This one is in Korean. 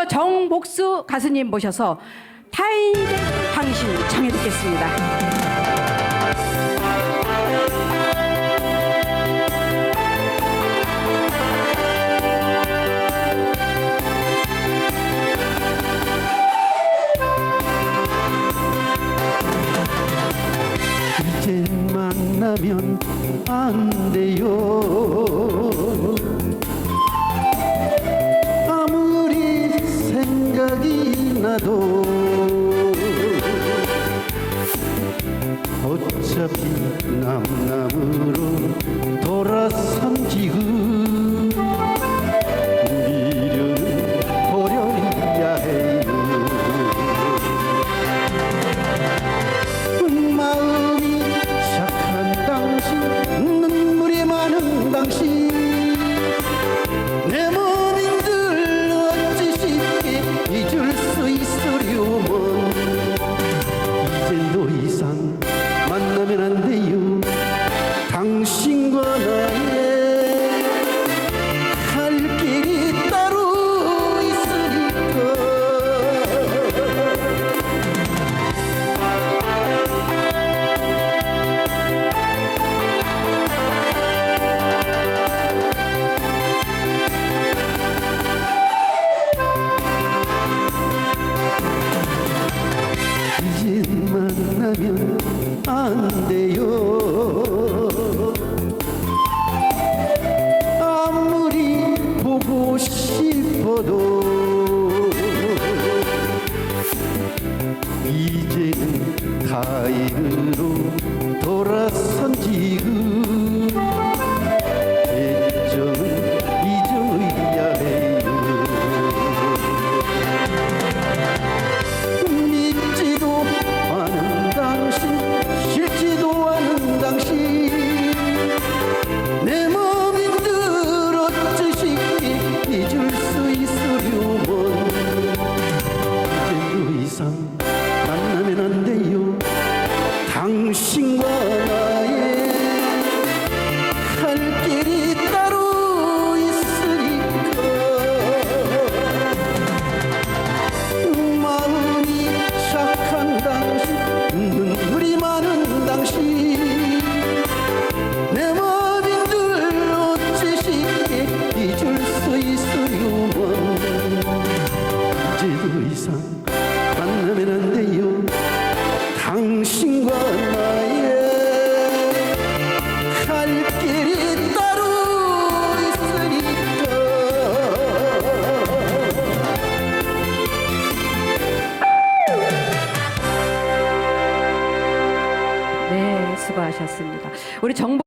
이어서 정복수 가수님 모셔서 타인의 당신 청해 듣겠습니다. 만나면 안 돼요 생각이 나도 어차피 남남으로 돌아선 지금 만나면 안 돼요 당신과 나의 갈 길이 따로 있으니까. 마음이 착한 당신 눈물이 많은 당신. 내 마음인들 어찌 쉽게 잊을 수 있으려면 이제 더 이상 네, 수고하셨습니다. 우리 정복